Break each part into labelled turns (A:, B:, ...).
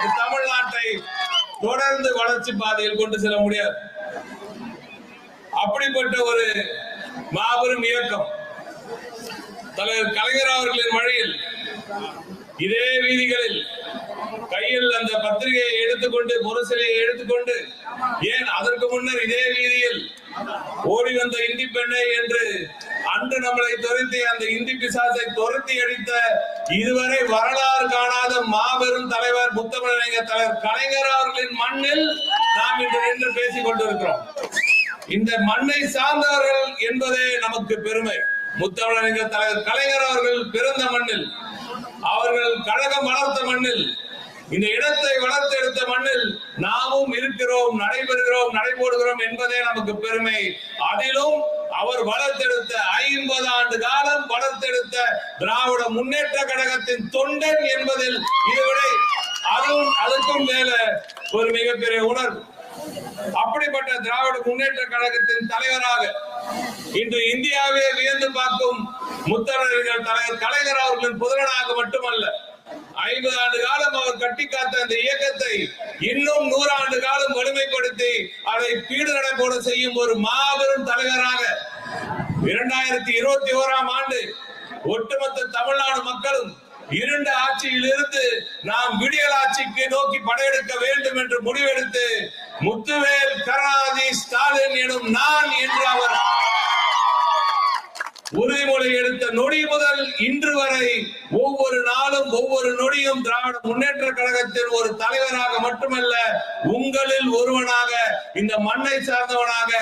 A: தமிழ்நாட்டை தொடர்ந்து வளர்ச்சி பாதையில் கொண்டு செல்ல முடியாது. அப்படிப்பட்ட ஒரு மாபெரும் இயக்கம் தலைவர் கலைஞர் அவர்களின் வழியில் இதே வீதிகளில் கையில் அந்த பத்திரிகையை எடுத்துக்கொண்டு முரசிலையை எடுத்துக்கொண்டு ஏன் அதற்கு முன்னர் இதே வீதியில் ஓடி வந்த இந்தி பெண்ணை என்று அன்று நம்மளை துரத்தி அந்த இந்தி பிசாசை துரத்தி அடித்த இதுவரை வரலாறு காணாத மாபெரும் தலைவர் முத்தமிழறிஞர் தலைவர் கலைஞர் அவர்களின் மண்ணில் நாம் இன்று நின்று பேசிக் கொண்டிருக்கிறோம். இந்த மண்ணை சார்ந்தவர்கள் என்பதே நமக்கு பெருமை. முத்தமிழறிஞர் தலைவர் கலைஞர் அவர்கள் பிறந்த மண்ணில் அவர்கள் கழகம் வளர்த்த மண்ணில் இந்த இடத்தை வளர்த்தெடுத்த மண்ணில் நாமும் இருக்கிறோம் நடைபெறுகிறோம் நடைபோடுகிறோம் என்பதே நமக்கு பெருமை. அதிலும் அவர் வளர்த்தெடுத்த ஐம்பது ஆண்டு காலம் வளர்த்தெடுத்த திராவிட முன்னேற்ற கழகத்தின் தொண்டன் என்பதில் இதுவரை அதுவும் அதுக்கும் மேல ஒரு மிகப்பெரிய உணர்வு. அப்படிப்பட்ட திராவிட முன்னேற்ற கழகத்தின் தலைவராக இன்று இந்தியாவே வியந்து பார்க்கும் முத்தமிழர்கள் தலைவர் கலைஞர் அவர்களின் புதலனாக மட்டுமல்ல ஐம்பது ஆண்டு காலம் அவர் கட்டி காத்த அந்த இயக்கத்தை இன்னும் நூறாண்டு காலம் வலிமைப்படுத்தி அதை பீடு நடைபோட செய்யும் ஒரு மாபெரும் தலைவராக இரண்டாயிரத்தி இருபத்தி ஓராம் ஆண்டு ஒட்டுமொத்த தமிழ்நாடு மக்களும் இருண்ட ஆட்சியில் இருந்து நாம் விடியல் ஆட்சிக்கு நோக்கி படையெடுக்க வேண்டும் என்று முடிவெடுத்து முத்துவேல் கருணாநிதி ஸ்டாலின் எனும் நான் என்று அவர் உறுதிமொழி எடுத்த நொடி முதல் இன்று வரை ஒவ்வொரு நொடியும் திராவிட முன்னேற்ற கழகத்தின் ஒரு தலைவராக மட்டுமல்ல உங்களில் ஒருவனாக இந்த மண்ணை சார்ந்தவனாக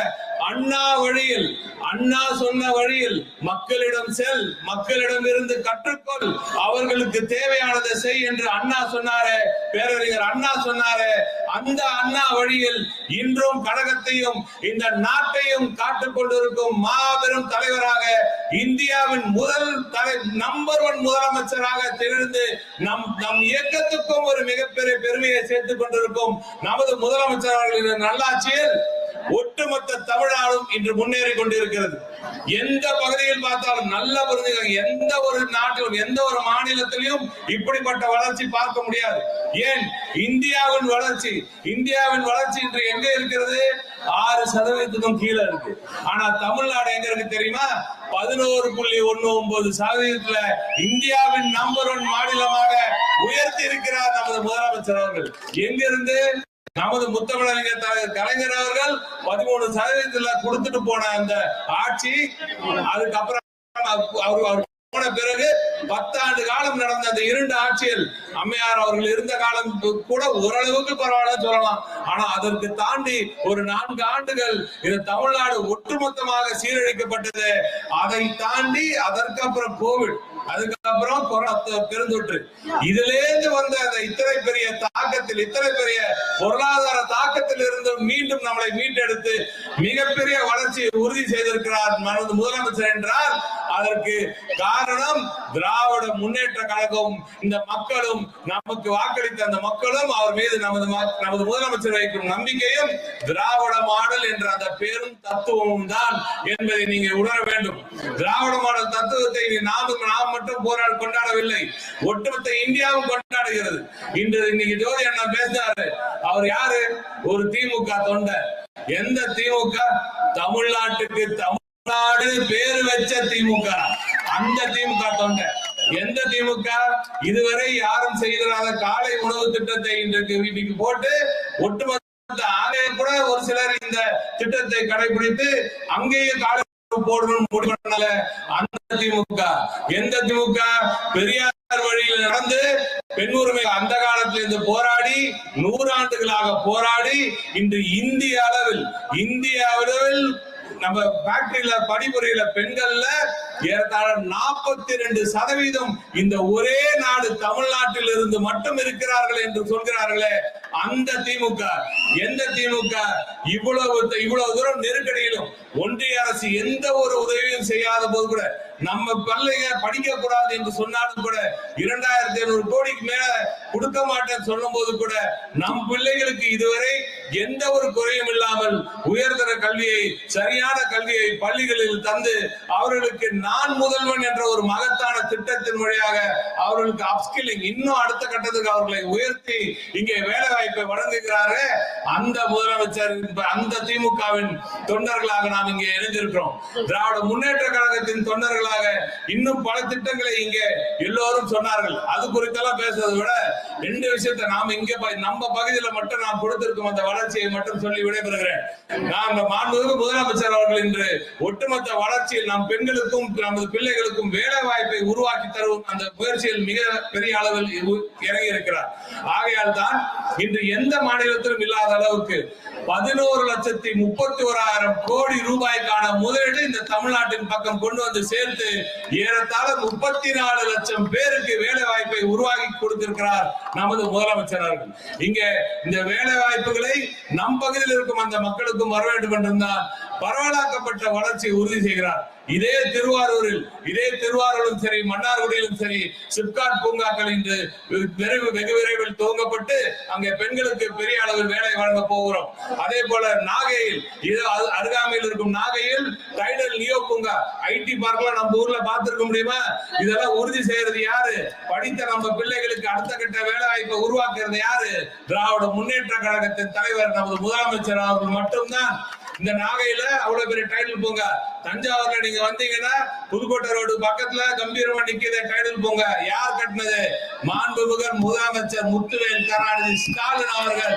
A: அண்ணா வழியில் அண்ணா சொன்ன வழியில் மக்களிடம் செல் மக்களிடம் இருந்து கற்றுக்கொள். அவர்களுக்கு தேவையானதை செய் என்று அண்ணா சொன்னாரே பேரறிஞர் அண்ணா சொன்னாரே. அந்த அண்ணா வழியில் இன்றும் கழகத்தையும் இந்த நாட்டையும் காட்டுக் கொண்டிருக்கும் மாபெரும் தலைவராக இந்தியாவின் முதல் தலை நம்பர் ஒன் முதலமைச்சராக திகழ்ந்து நம் நம் இயக்கத்துக்கும் ஒரு மிகப்பெரிய பெருமையை சேர்த்துக் கொண்டிருக்கும் நமது முதலமைச்சர் அவர்களின் நல்லாட்சியில் ஒட்டுமொத்த தமிழ்நாடும் இன்று முன்னேறி கொண்டிருக்கிறது. எந்த பகுதியில் பார்த்தாலும் நல்ல புரிஞ்சுக்க எந்த ஒரு நாட்டிலும் எந்த ஒரு மாநிலத்திலையும் இப்படிப்பட்ட வளர்ச்சி பார்க்க முடியாது. ஏன்? இந்தியாவின் வளர்ச்சி இந்தியாவின் வளர்ச்சி இன்று எங்க இருக்கிறது? ஆறு சதவீதத்துக்கும் கீழே இருக்கு. ஆனா தமிழ்நாடு எங்க இருக்கு தெரியுமா? பதினோரு புள்ளி ஒண்ணு ஒன்பது சதவீதத்துல இந்தியாவின் நம்பர் ஒன் மாநிலமாக உயர்த்தி இருக்கிறார் நமது முதலமைச்சர் அவர்கள். எங்கிருந்து? நமது முத்தமிழறிஞர் கலைஞர் அவர்கள் பதிமூணு சதவீதத்துல கொடுத்துட்டு போன அந்த ஆட்சி அதுக்கப்புறம் அவர் அவர் போன பிறகு பத்தாண்டு காலம் நடந்த அந்த இரண்டு ஆட்சியில் அம்மையார் அவர்கள் இருந்த காலம் கூட ஓரளவுக்கு பரவாயில்ல சொல்லலாம். ஆனா அதற்கு தாண்டி ஒரு நான்கு ஆண்டுகள் இந்த தமிழ்நாடு ஒட்டுமொத்தமாக சீரழிக்கப்பட்டது. அதை தாண்டி அதற்கு அப்புறம் கோவிட். அதுக்கப்புறம் கொரோனா பெருந்தொற்று. இதுல இருந்து வந்த அந்த இத்தனை பெரிய தாக்கத்தில் இத்தனை பெரிய பொருளாதார தாக்கத்தில் இருந்து மீண்டும் நம்மளை மீட்டெடுத்து மிகப்பெரிய வளர்ச்சியை உறுதி செய்திருக்கிறார் முதலமைச்சர் என்றால் அதற்கு காரணம் திராவிட முன்னேற்ற கழகம். இந்த மக்களும் நமக்கு வாக்களித்த அந்த மக்களும் அவர் மீது நமது நமது முதலமைச்சர் வைக்கும் நம்பிக்கையும் திராவிட மாடல் என்ற அந்த பெரும் தத்துவமும் தான் என்பதை நீங்க உணர வேண்டும். திராவிட மாடல் தத்துவத்தை நாமும் நாம் மட்டும் போராட கொண்டாடவில்லை. ஒட்டுமொத்த இந்தியாவும் கொண்டாடுகிறது. இன்று இன்னைக்கு ஜோதி அண்ணா பேசினாரு. அவர் யாரு? ஒரு திமுக தொண்டர். எந்த திமுக? தமிழ்நாட்டுக்கு தமிழ் நாடு பேரு வச்ச திமுக. அந்த திமுக தொண்டை. எந்த திமுக? இதுவரை யாரும் செய்திடாத காலை உணவு திட்டத்தை இன்றைக்கு வீட்டுக்கு போட்டு ஒட்டுமொத்த ஆலய கூட ஒரு சிலர் இந்த திட்டத்தை கடைபிடித்து அங்கேயே காலை போடணும் முடிவு பண்ணல. அந்த திமுக. எந்த திமுக? பெரியார் வழியில் நடந்து பெண் உரிமை அந்த காலத்தில் இருந்து போராடி நூறாண்டுகளாக போராடி இன்று இந்திய அளவில் இந்திய அளவில் நம்ம ஃபேக்டரியில பணிபுரியில பெண்கள்ல ஏறத்தாழ நாற்பத்தி ரெண்டு சதவீதம் இந்த ஒரே நாடு தமிழ்நாட்டில் இருந்து மட்டும் இருக்கிறார்கள் என்று சொல்கிறார்களே அந்த திமுக. எந்த திமுக? இவ்வளவு இவ்வளவு தூரம் நெருக்கடியிலும் ஒன்றிய அரசு எந்த ஒரு உதவியும் செய்யாத போது கூட நம்ம பிள்ளைங்க படிக்க கூடாது என்று சொன்னாலும் கூட இரண்டாயிரத்தி ஐநூறு கோடிக்கு மேல கொடுக்க மாட்டேன்னு சொல்லும் போது கூட நம் பிள்ளைகளுக்கு இதுவரை எந்த ஒரு குறையும் இல்லாமல் உயர்தர கல்வியை சரியான கல்வியை பள்ளிகளில் தந்து அவர்களுக்கு நான் முதல்வன் என்ற ஒரு மகத்தான திட்டத்தின் வழியாக அவர்களுக்கு அப்ஸ்கில்லிங் இன்னும் அடுத்த கட்டத்துக்கு அவர்களை உயர்த்தி இங்கே வேலை வாய்ப்பை வழங்குகிறாரே அந்த முதலமைச்சர் அந்த திமுகவின் தொண்டர்களாக நாம் இங்கே இணைந்திருக்கிறோம். திராவிட முன்னேற்ற கழகத்தின் தொண்டர்களாக இன்னும் பல திட்டங்களை இங்கே எல்லோரும் சொன்னார்கள். அது குறித்தெல்லாம் பேசுறதை விட ரெண்டு விஷயத்தை நாம இங்க ப- நம்ம பகுதியில மட்டும் நாம் கொடுத்திருக்கோம் அந்த வளர்ச்சியை மட்டும் சொல்லி விடைபெறுகிறேன். நாங்கள் மாண்புமிகு முதலமைச்சர் அவர்கள் இன்று ஒட்டுமொத்த வளர்ச்சியில் நம் பெண்களுக்கும் நமது பிள்ளைகளுக்கும் வேலை வாய்ப்பை உருவாக்கி தரும் அந்த முயற்சியில் மிக பெரிய அளவில் இறங்கி இருக்கிறார் ஆகையால் தான் இன்று எந்த மாநிலத்திலும் இல்லாத அளவுக்கு பதினோரு லட்சத்தி முப்பத்தி ஓராயிரம் கோடி ரூபாய்க்கான முதலீடு இந்த தமிழ்நாட்டின் பக்கம் கொண்டு வந்து சேர்த்து ஏறத்தாழ முப்பத்தி நாலு லட்சம் பேருக்கு வேலை வாய்ப்பை உருவாக்கி கொடுத்திருக்கிறார் நமது முதலமைச்சர் அவர்கள் இங்க இந்த வேலை வாய்ப்புகளை நம் பகுதியில் இருக்கும் அந்த மக்களுக்கும் வர வேண்டும் என்றிருந்தால் பரவலாக்கப்பட்ட வளர்ச்சியை உறுதி செய்கிறார். இதே திருவாரூரில் இதே திருவாரூரிலும் சரி மன்னார்குடியிலும் சரி சிப்காட் பூங்காக்கள் இன்று விரைவு வெகு விரைவில் துவங்கப்பட்டு அங்கே பெண்களுக்கு பெரிய அளவில் வேலை வழங்க போகிறோம். அதே போல நாகையில் இது அருகாமையில் இருக்கும் நாகையில் டைடல் நியோ பூங்கா ஐடி பார்க்லாம் நம்ம ஊர்ல பார்த்திருக்க முடியுமா? இதெல்லாம் உறுதி செய்யறது யாரு? படித்த நம்ம பிள்ளைகளுக்கு அடுத்த கட்ட வேலை வாய்ப்பை உருவாக்குறது யாரு? திராவிட முன்னேற்ற கழகத்தின் தலைவர் நமது முதலமைச்சர் அவர்கள் மட்டும்தான். இந்த நாகையில அவ்வளவு பெரிய டைட்டில் போங்க. தஞ்சாவூர்ல நீங்க வந்தீங்கன்னா புதுக்கோட்டை ரோடு பக்கத்துல கம்பீரமா நிக்கிற டைட்டில் போங்க. யார் கட்டினது? மாண்புமிகர் முதலமைச்சர் முத்துவேல் கருணாநிதி ஸ்டாலின் அவர்கள்.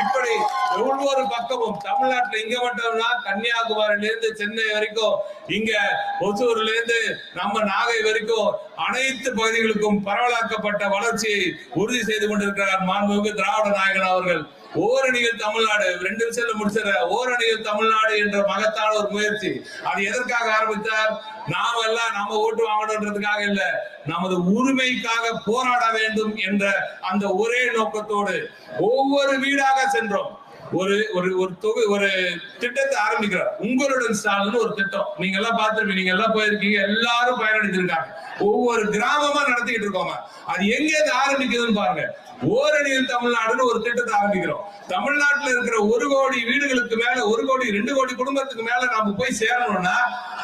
A: இப்படி ஒவ்வொரு பக்கமும் தமிழ்நாட்டுல இங்க மட்டும்னா கன்னியாகுமரியில இருந்து சென்னை வரைக்கும் இங்க ஒசூர்ல இருந்து நம்ம நாகை வரைக்கும் அனைத்து பகுதிகளுக்கும் பரவலாக்கப்பட்ட வளர்ச்சியை உறுதி செய்து கொண்டிருக்கிறார் மாண்புமிகு திராவிட நாயகன் அவர்கள். ஓரணியில் தமிழ்நாடு. ரெண்டு விஷயத்துல முடிச்சிட ஓரணிகள் தமிழ்நாடு என்ற மகத்தான ஒரு முயற்சி. அது எதற்காக ஆரம்பித்தார்? நாம எல்லாம் நம்ம ஓட்டு வாங்கணுன்றதுக்காக இல்ல நமது உரிமைக்காக போராட வேண்டும் என்ற அந்த ஒரே நோக்கத்தோடு ஒவ்வொரு வீடாக சென்றோம். ஒரு ஒரு ஒரு தொகு ஒரு திட்டத்தை ஆரம்பிக்கிறார். உங்களுடன் ஸ்டாலின் ஒரு திட்டம். நீங்க எல்லாம் பார்த்திருப்பீங்க நீங்க எல்லாம் போயிருக்கீங்க எல்லாரும் பயனடைஞ்சிருக்காங்க. ஒவ்வொரு கிராமமா நடத்திக்கிட்டு இருக்கோமா அது எங்க இருந்து ஆரம்பிக்குதுன்னு பாருங்க. ஓரணியில் தமிழ்நாடுன்னு ஒரு திட்டத்தை ஆரம்பிக்கிறோம். தமிழ்நாட்டுல இருக்கிற ஒரு கோடி வீடுகளுக்கு மேல ஒரு கோடி ரெண்டு கோடி குடும்பத்துக்கு மேல நாம போய் சேரணும்னா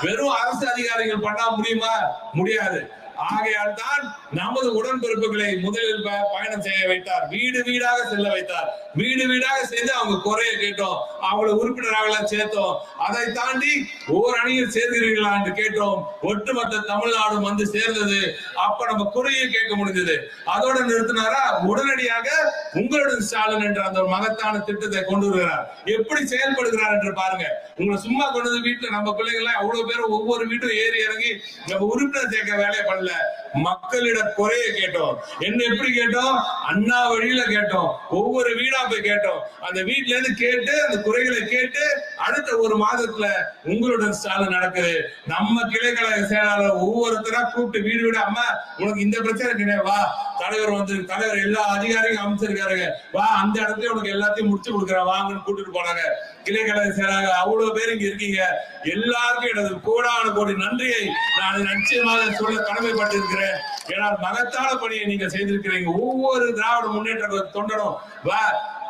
A: வெறும் அரசு அதிகாரிகள் பண்ணா முடியுமா? முடியாது. ஆகையால் தான் நமது உடன்பிறப்புகளை முதலில் பயணம் செய்ய வைத்தார். வீடு வீடாக செல்ல வைத்தார். வீடு வீடாக சேர்ந்து அவங்க குறைய கேட்டோம். அவங்கள உறுப்பினராக சேர்த்தோம். அதை தாண்டி ஓர் அணியில் சேர்கிறீர்களா என்று கேட்டோம். ஒட்டுமொத்த தமிழ்நாடும் வந்து சேர்ந்தது. அப்ப நம்ம குறையை கேட்க முடிஞ்சது. அதோட நிறுத்தினாரா? உடனடியாக உங்களுடன் ஸ்டாலின் என்ற அந்த ஒரு மகத்தான திட்டத்தை கொண்டு வருகிறார். எப்படி செயல்படுகிறார் என்று பாருங்க. உங்களை சும்மா கொண்டு வந்து வீட்டுல நம்ம பிள்ளைங்க அவ்வளவு பேர் ஒவ்வொரு வீட்டும் ஏறி இறங்கி நம்ம உறுப்பினர் சேர்க்க வேலையை பண்ணல மக்களிடம் குறைய கேட்டோம். என்ன எப்படி கேட்டோம்? அண்ணா வழியில கேட்டோம். ஒவ்வொரு வீடா போய் கேட்டோம். அந்த வீட்ல இருந்து கேட்டு அந்த குறைகளை கேட்டு அடுத்த ஒரு மாதத்துல உங்களுடன் ஸ்டாலின் நடக்குது. நம்ம கிளைக்கழக செயலாளர் ஒவ்வொருத்தரா கூப்பிட்டு வீடு வீடு அம்மா உனக்கு இந்த பிரச்சனை கிடையாது வா. தலைவர் வந்து தலைவர் எல்லா அதிகாரியும் அமைச்சிருக்காருங்க. வா அந்த இடத்துல உனக்கு எல்லாத்தையும் முடிச்சு கொடுக்குறேன். வாங்கன்னு கூட்டிட்டு போனாங்க. கிளைக்கழக செயலாளர் அவ்வளவு பேர் இங்க இருக்கீங்க. எல்லாருக்கும் எனது கோடான கோடி நன்றியை நான் நிச்சயமாக சொல்ல கடமைப்பட்டிருக்கிறேன். ஏன்னால் மகத்தான பணியை நீங்க செய்திருக்கிறீங்க. ஒவ்வொரு திராவிட முன்னேற்ற கழக தொண்டனும் வா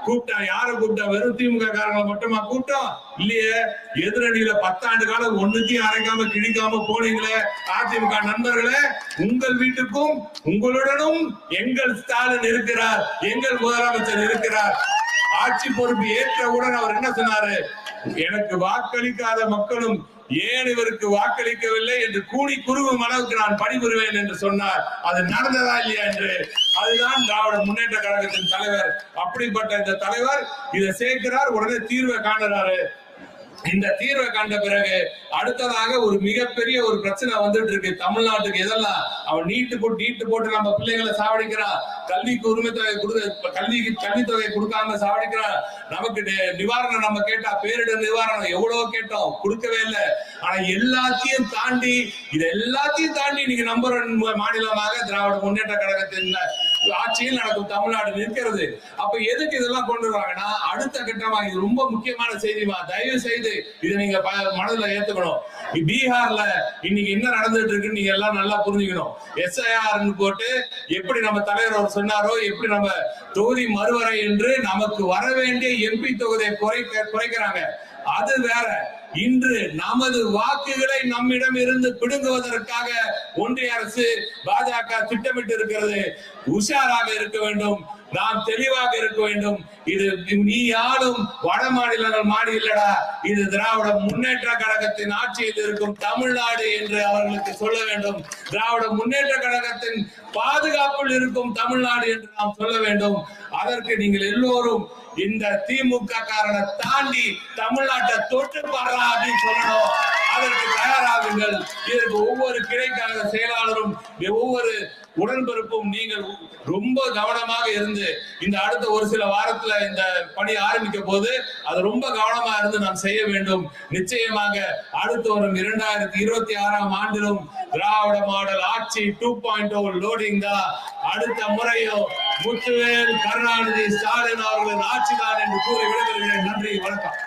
A: கூப்பிட்டா யார கூப்பிட்டா? வெறும் திமுக காரங்களை மட்டுமா கூட்டம் இல்லையே. எதிரணியில பத்தாண்டு காலம் ஒண்ணுத்தையும் அரைக்காம கிழிக்காம போனீங்களே அதிமுக நண்பர்களே. உங்கள் வீட்டுக்கும் உங்களுடனும் எங்கள் ஸ்டாலின் இருக்கிறார். எங்கள் முதலமைச்சர் இருக்கிறார். ஆட்சி பொறுப்பு ஏற்றவுடன் அவர் என்ன சொன்னாரு? எனக்கு வாக்களிக்காத மக்களும் ஏன் இவருக்கு வாக்களிக்கவில்லை என்று கூடி குறுகும் அளவுக்கு நான் பணிபுரிவேன் என்று சொன்னார். அது நடந்ததா இல்லையா என்று அதுதான் திராவிட முன்னேற்ற கழகத்தின் தலைவர். அப்படிப்பட்ட இந்த தலைவர் இதை சேர்க்கிறார் உடனே தீர்வை காணுறாரு இந்த தீர்வை கண்ட பிறகு அடுத்ததாக ஒரு மிகப்பெரிய ஒரு பிரச்சனை வந்துட்டு இருக்கு. தமிழ்நாட்டுக்கு எதெல்லாம்? அவன் நீட்டு போட்டு நீட்டு போட்டு நம்ம பிள்ளைகளை சாவடிக்கிறான் கல்விக்கு உரிமை தொகை கொடுக்க கல்விக்கு கல்வித்தொகை கொடுக்காம சாவடிக்கிறான் நமக்கு நிவாரணம் நம்ம கேட்டா பேரிடர் நிவாரணம் எவ்வளவு கேட்டோம். கொடுக்கவே இல்லை. ஆனா எல்லாத்தையும் தாண்டி இது எல்லாத்தையும் தாண்டி இன்னைக்கு நம்பர் ஒன் மாநிலமாக திராவிட முன்னேற்ற கழகத்தின் ஆட்சியில் நடக்கும் தமிழ்நாடு நிற்கிறது. அப்ப எதுக்கு இதெல்லாம் கொண்டு வராங்கன்னா அடுத்த கட்டமா இது ரொம்ப முக்கியமான செய்திமா தயவு செய்து இதை நீங்க ப- மனதுல ஏத்துக்கணும். பீகார்ல இன்னைக்கு என்ன நடந்துட்டு இருக்குன்னு நீங்க எல்லாம் நல்லா புரிஞ்சுக்கணும். எஸ்ஐஆர்னு போட்டு எப்படி நம்ம தலைவர் அவர் சொன்னாரோ எப்படி நம்ம தொகுதி மறுவரை என்று நமக்கு வர வேண்டிய எம்பி தொகுதியை குறைக்க குறைக்கிறாங்க. அது வேற. இன்று நமது வாக்குகளை நம்மிடம் இருந்து பிடுங்குவதற்காக ஒன்றிய அரசு பாஜக திட்டமிட்டு இருக்கிறது உஷாராக இருக்க வேண்டும். நாம் தெளிவாக இருக்க வேண்டும். இது நீ ஆளும் வட மாநிலங்கள் மாடி இல்லடா. இது திராவிட முன்னேற்ற கழகத்தின் ஆட்சியில் இருக்கும் தமிழ்நாடு என்று அவர்களுக்கு சொல்ல வேண்டும். திராவிட முன்னேற்ற கழகத்தின் பாதுகாப்பில் இருக்கும் தமிழ்நாடு என்று நாம் சொல்ல வேண்டும். அதற்கு நீங்கள் எல்லோரும் இந்த திமுக காரனை தாண்டி தமிழ்நாட்டை தொட்டு பாடுறா அப்படின்னு சொல்லணும். அதற்கு தயாராகுங்கள். இதற்கு ஒவ்வொரு கிளைக்கான செயலாளரும் ஒவ்வொரு உடன்பிறப்பும் நீங்கள் ரொம்ப கவனமாக இருந்து இந்த அடுத்த ஒரு சில வாரத்துல இந்த பணி ஆரம்பிக்க போது அது ரொம்ப கவனமா இருந்து நாம் செய்ய வேண்டும். நிச்சயமாக அடுத்து வரும் இரண்டாயிரத்தி இருபத்தி ஆறாம் ஆண்டிலும் திராவிட மாடல் ஆட்சி டூ பாயிண்ட் ஓ லோடிங் தான். அடுத்த முறையும் முத்துவேல் கருணாநிதி ஸ்டாலின் அவர்களின் ஆட்சிதான் என்று கூறி விடைபெறுகிறேன். நன்றி வணக்கம்.